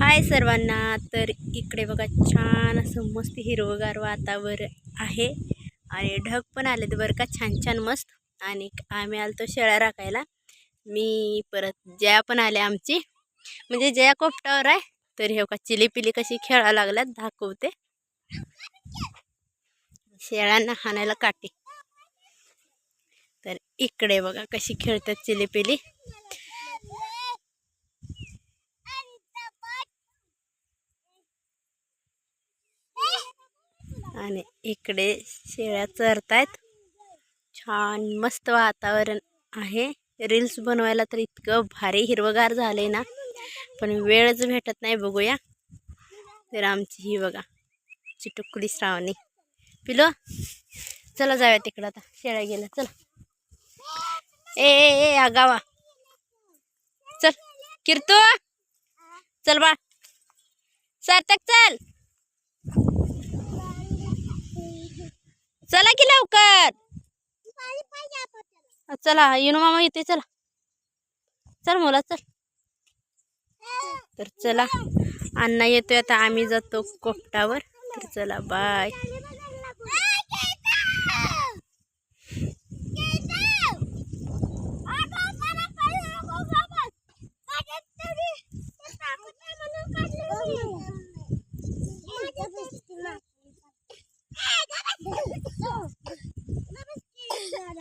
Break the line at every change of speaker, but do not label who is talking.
हाय सर्वांना. तर इकडे बघा छान असं मस्त हिरवगार वातावरण आहे. आणि ढग पण आलेत बरं का छान छान मस्त. आणि आम्ही आलो तो शेळ्या राखायला. मी परत जया पण आल्या आमची. म्हणजे जया कोपटावर आहे. तर हे का चिलीपिली कशी खेळा लागल्यात दाखवते. शेळ्यांना हाणायला काटे तर इकडे बघा कशी खेळतात चिलीपिली. आणि इकडे शेळ्या चरतायत. छान मस्त वातावरण आहे. रील्स बनवायला तर इतकं भारी हिरवगार आहे ना. पण वेळच भेटत नाही बघूया. तर आमची ही बघा चिटुकडी श्रावणी. पिलो चला जाऊया तिकडं आता. शेळ्या गेल्या चला. ए ए आगावा चल किरतो. चल बा. सार्थक चल की लवकर चला येणू मामा येते चला. चल मुला चल. तर चला अण्णा येतोय आता आम्ही जातो कोपटावर. तर चला बाय.